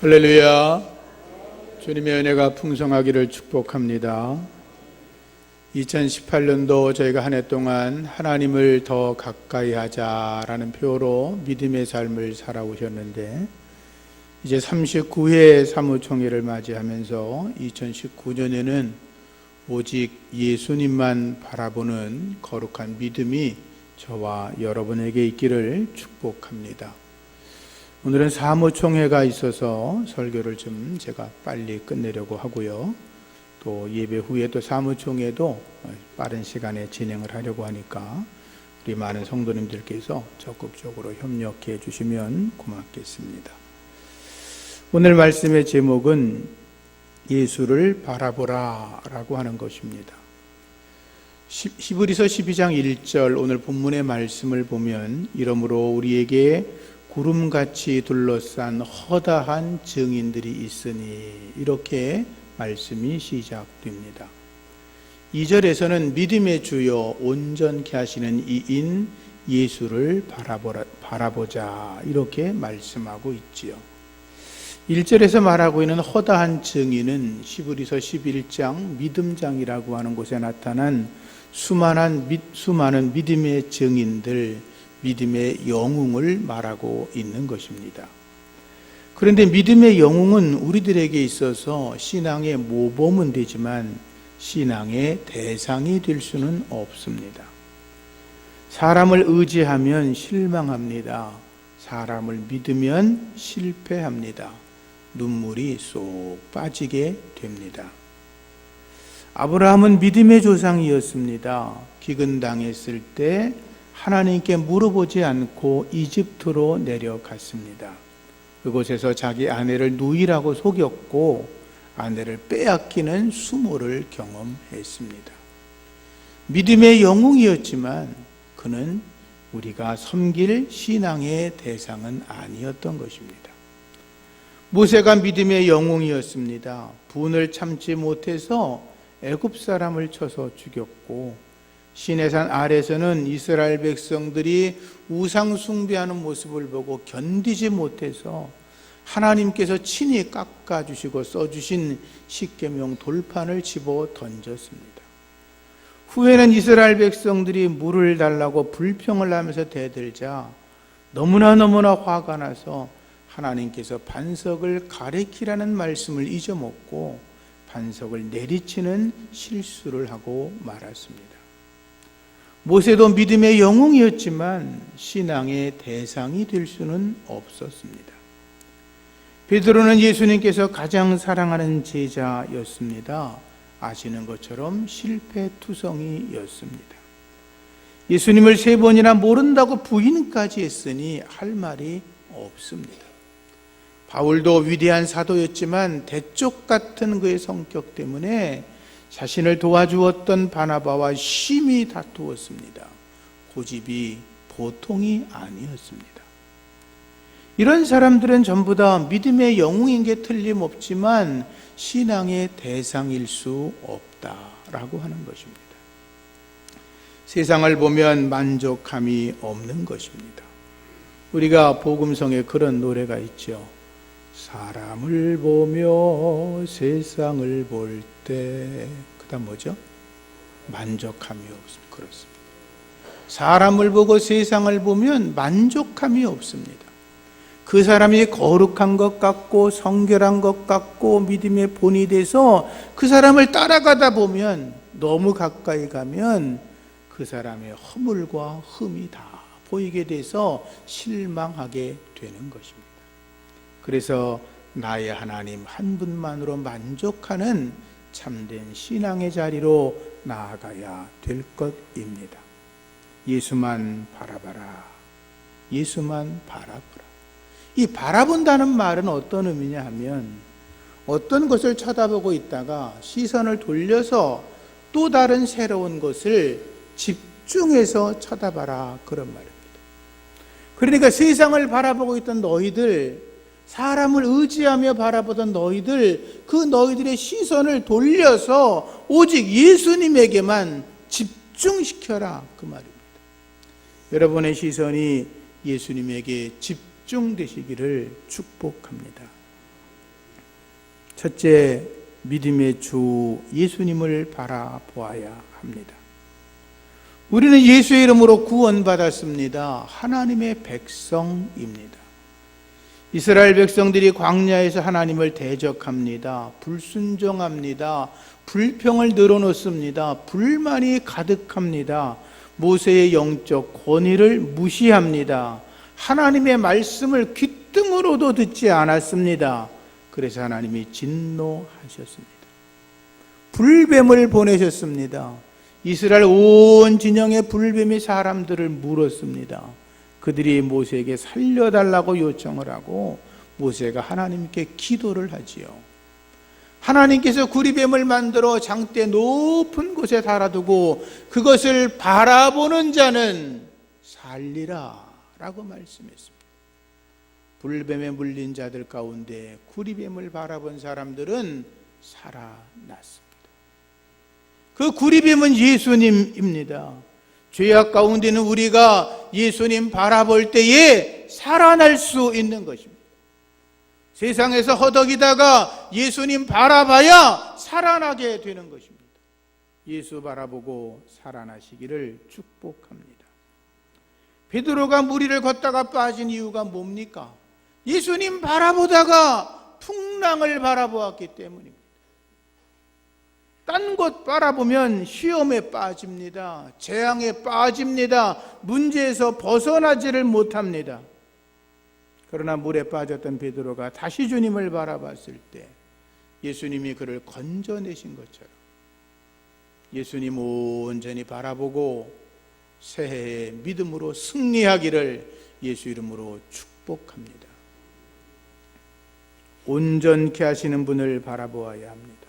할렐루야. 주님의 은혜가 풍성하기를 축복합니다. 2018년도 저희가 한 해 동안 하나님을 더 가까이 하자라는 표로 믿음의 삶을 살아오셨는데 이제 39회 사무총회를 맞이하면서 2019년에는 오직 예수님만 바라보는 거룩한 믿음이 저와 여러분에게 있기를 축복합니다. 오늘은 사무총회가 있어서 설교를 좀 제가 빨리 끝내려고 하고요. 또 예배 후에 또 사무총회도 빠른 시간에 진행을 하려고 하니까 우리 많은 성도님들께서 적극적으로 협력해 주시면 고맙겠습니다. 오늘 말씀의 제목은 예수를 바라보라 라고 하는 것입니다. 히브리서 12장 1절 오늘 본문의 말씀을 보면 이러므로 우리에게 구름같이 둘러싼 허다한 증인들이 있으니 이렇게 말씀이 시작됩니다. 2절에서는 믿음의 주요 온전케 하시는 이인 예수를 바라보라, 바라보자 이렇게 말씀하고 있지요. 1절에서 말하고 있는 허다한 증인은 시브리서 11장 믿음장이라고 하는 곳에 나타난 수많은, 수많은 믿음의 증인들 믿음의 영웅을 말하고 있는 것입니다. 그런데 믿음의 영웅은 우리들에게 있어서 신앙의 모범은 되지만 신앙의 대상이 될 수는 없습니다. 사람을 의지하면 실망합니다. 사람을 믿으면 실패합니다. 눈물이 쏙 빠지게 됩니다. 아브라함은 믿음의 조상이었습니다. 기근당했을 때 하나님께 물어보지 않고 이집트로 내려갔습니다. 그곳에서 자기 아내를 누이라고 속였고 아내를 빼앗기는 수모를 경험했습니다. 믿음의 영웅이었지만 그는 우리가 섬길 신앙의 대상은 아니었던 것입니다. 모세가 믿음의 영웅이었습니다. 분을 참지 못해서 애굽 사람을 쳐서 죽였고 시내산 아래서는 이스라엘 백성들이 우상 숭배하는 모습을 보고 견디지 못해서 하나님께서 친히 깎아 주시고 써 주신 십계명 돌판을 집어 던졌습니다. 후에는 이스라엘 백성들이 물을 달라고 불평을 하면서 대들자 너무나 너무나 화가 나서 하나님께서 반석을 가리키라는 말씀을 잊어먹고 반석을 내리치는 실수를 하고 말았습니다. 모세도 믿음의 영웅이었지만 신앙의 대상이 될 수는 없었습니다. 베드로는 예수님께서 가장 사랑하는 제자였습니다. 아시는 것처럼 실패투성이였습니다. 예수님을 세 번이나 모른다고 부인까지 했으니 할 말이 없습니다. 바울도 위대한 사도였지만 대쪽 같은 그의 성격 때문에 자신을 도와주었던 바나바와 심히 다투었습니다. 고집이 보통이 아니었습니다. 이런 사람들은 전부 다 믿음의 영웅인 게 틀림없지만 신앙의 대상일 수 없다라고 하는 것입니다. 세상을 보면 만족함이 없는 것입니다. 우리가 복음성에 그런 노래가 있죠. 사람을 보며 세상을 볼 때, 그 다음 뭐죠? 만족함이 없습니다. 그렇습니다. 사람을 보고 세상을 보면 만족함이 없습니다. 그 사람이 거룩한 것 같고 성결한 것 같고 믿음의 본이 돼서 그 사람을 따라가다 보면 너무 가까이 가면 그 사람의 허물과 흠이 다 보이게 돼서 실망하게 되는 것입니다. 그래서 나의 하나님 한 분만으로 만족하는 참된 신앙의 자리로 나아가야 될 것입니다. 예수만 바라봐라. 예수만 바라보라. 이 바라본다는 말은 어떤 의미냐 하면 어떤 것을 쳐다보고 있다가 시선을 돌려서 또 다른 새로운 것을 집중해서 쳐다봐라 그런 말입니다. 그러니까 세상을 바라보고 있던 너희들 사람을 의지하며 바라보던 너희들 그 너희들의 시선을 돌려서 오직 예수님에게만 집중시켜라 그 말입니다. 여러분의 시선이 예수님에게 집중되시기를 축복합니다. 첫째, 믿음의 주 예수님을 바라보아야 합니다. 우리는 예수의 이름으로 구원받았습니다. 하나님의 백성입니다. 이스라엘 백성들이 광야에서 하나님을 대적합니다. 불순종합니다. 불평을 늘어놓습니다. 불만이 가득합니다. 모세의 영적 권위를 무시합니다. 하나님의 말씀을 귓등으로도 듣지 않았습니다. 그래서 하나님이 진노하셨습니다. 불뱀을 보내셨습니다. 이스라엘 온 진영의 불뱀이 사람들을 물었습니다. 그들이 모세에게 살려달라고 요청을 하고 모세가 하나님께 기도를 하지요. 하나님께서 구리뱀을 만들어 장대 높은 곳에 달아두고 그것을 바라보는 자는 살리라 라고 말씀했습니다. 불뱀에 물린 자들 가운데 구리뱀을 바라본 사람들은 살아났습니다. 그 구리뱀은 예수님입니다. 죄악 가운데는 우리가 예수님 바라볼 때에 살아날 수 있는 것입니다. 세상에서 허덕이다가 예수님 바라봐야 살아나게 되는 것입니다. 예수 바라보고 살아나시기를 축복합니다. 베드로가 무리를 걷다가 빠진 이유가 뭡니까? 예수님 바라보다가 풍랑을 바라보았기 때문입니다. 딴곳 바라보면 시험에 빠집니다. 재앙에 빠집니다. 문제에서 벗어나지를 못합니다. 그러나 물에 빠졌던 베드로가 다시 주님을 바라봤을 때 예수님이 그를 건져내신 것처럼 예수님 온전히 바라보고 새해에 믿음으로 승리하기를 예수 이름으로 축복합니다. 온전케 하시는 분을 바라보아야 합니다.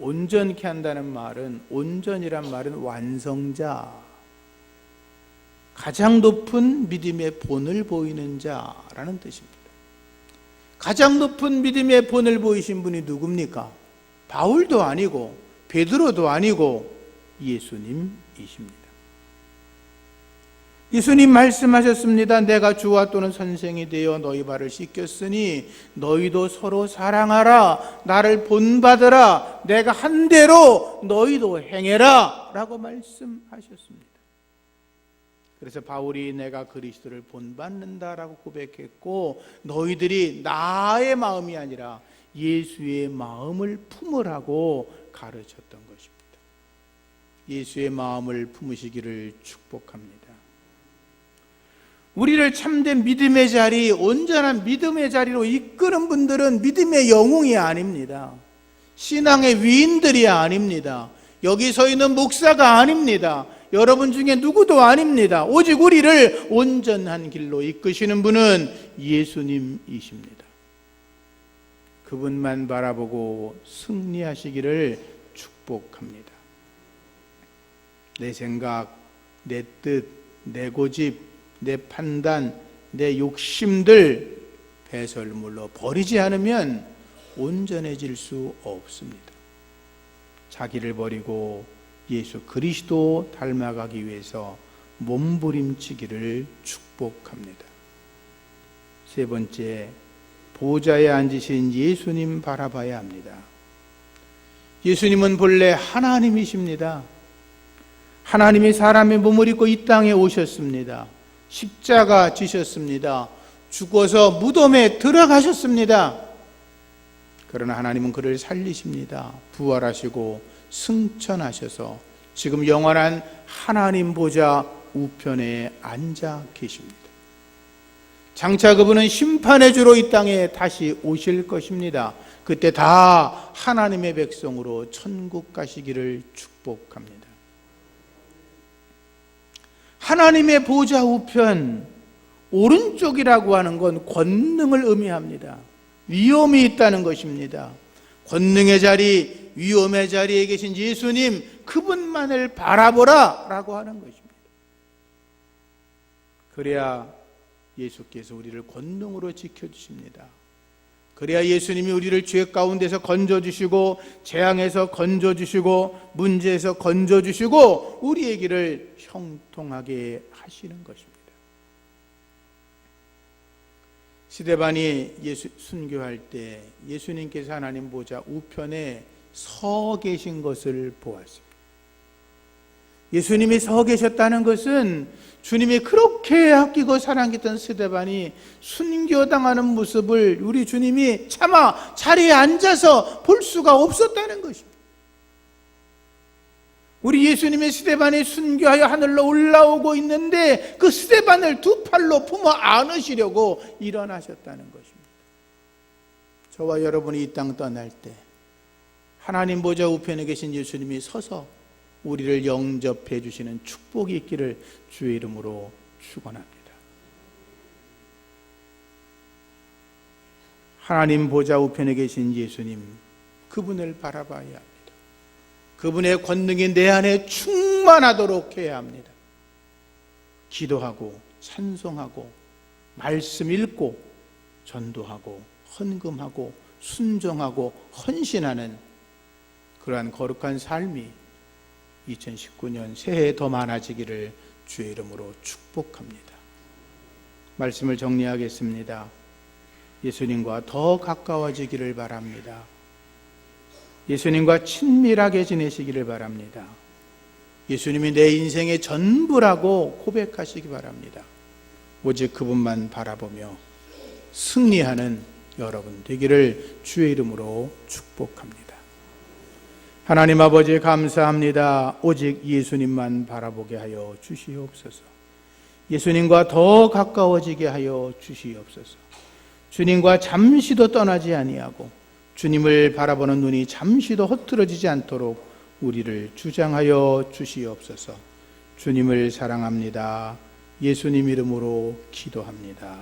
온전케 한다는 말은 온전이란 말은 완성자 가장 높은 믿음의 본을 보이는 자라는 뜻입니다. 가장 높은 믿음의 본을 보이신 분이 누굽니까? 바울도 아니고 베드로도 아니고 예수님이십니다. 예수님 말씀하셨습니다. 내가 주와 또는 선생이 되어 너희 발을 씻겼으니 너희도 서로 사랑하라. 나를 본받으라. 내가 한 대로 너희도 행해라. 라고 말씀하셨습니다. 그래서 바울이 내가 그리스도를 본받는다라고 고백했고 너희들이 나의 마음이 아니라 예수의 마음을 품으라고 가르쳤던 것입니다. 예수의 마음을 품으시기를 축복합니다. 우리를 참된 믿음의 자리, 온전한 믿음의 자리로 이끄는 분들은 믿음의 영웅이 아닙니다. 신앙의 위인들이 아닙니다. 여기 서 있는 목사가 아닙니다. 여러분 중에 누구도 아닙니다. 오직 우리를 온전한 길로 이끄시는 분은 예수님이십니다. 그분만 바라보고 승리하시기를 축복합니다. 내 생각, 내 뜻, 내 고집, 내 판단, 내 욕심들 배설물로 버리지 않으면 온전해질 수 없습니다. 자기를 버리고 예수 그리스도 닮아가기 위해서 몸부림치기를 축복합니다. 세 번째, 보좌에 앉으신 예수님 바라봐야 합니다. 예수님은 본래 하나님이십니다. 하나님이 사람의 몸을 입고 이 땅에 오셨습니다. 십자가 지셨습니다. 죽어서 무덤에 들어가셨습니다. 그러나 하나님은 그를 살리십니다. 부활하시고 승천하셔서 지금 영원한 하나님 보좌 우편에 앉아 계십니다. 장차 그분은 심판의 주로 이 땅에 다시 오실 것입니다. 그때 다 하나님의 백성으로 천국 가시기를 축복합니다. 하나님의 보좌 우편 오른쪽이라고 하는 건 권능을 의미합니다. 위험이 있다는 것입니다. 권능의 자리, 위험의 자리에 계신 예수님, 그분만을 바라보라 라고 하는 것입니다. 그래야 예수께서 우리를 권능으로 지켜주십니다. 그래야 예수님이 우리를 죄 가운데서 건져주시고, 재앙에서 건져주시고, 문제에서 건져주시고, 우리의 길을 형통하게 하시는 것입니다. 시대반이 예수 순교할 때 예수님께서 하나님 보좌 우편에 서 계신 것을 보았습니다. 예수님이 서 계셨다는 것은 주님이 그렇게 아끼고 사랑했던 스데반이 순교당하는 모습을 우리 주님이 차마 자리에 앉아서 볼 수가 없었다는 것입니다. 우리 예수님의 스데반이 순교하여 하늘로 올라오고 있는데 그 스데반을 두 팔로 품어 안으시려고 일어나셨다는 것입니다. 저와 여러분이 이 땅 떠날 때 하나님 보좌 우편에 계신 예수님이 서서 우리를 영접해 주시는 축복이 있기를 주의 이름으로 축원합니다. 하나님 보좌 우편에 계신 예수님 그분을 바라봐야 합니다. 그분의 권능이 내 안에 충만하도록 해야 합니다. 기도하고 찬송하고 말씀 읽고 전도하고 헌금하고 순종하고 헌신하는 그러한 거룩한 삶이 2019년 새해에 더 많아지기를 주의 이름으로 축복합니다. 말씀을 정리하겠습니다. 예수님과 더 가까워지기를 바랍니다. 예수님과 친밀하게 지내시기를 바랍니다. 예수님이 내 인생의 전부라고 고백하시기 바랍니다. 오직 그분만 바라보며 승리하는 여러분 되기를 주의 이름으로 축복합니다. 하나님 아버지 감사합니다. 오직 예수님만 바라보게 하여 주시옵소서. 예수님과 더 가까워지게 하여 주시옵소서. 주님과 잠시도 떠나지 아니하고 주님을 바라보는 눈이 잠시도 허트러지지 않도록 우리를 주장하여 주시옵소서. 주님을 사랑합니다. 예수님 이름으로 기도합니다.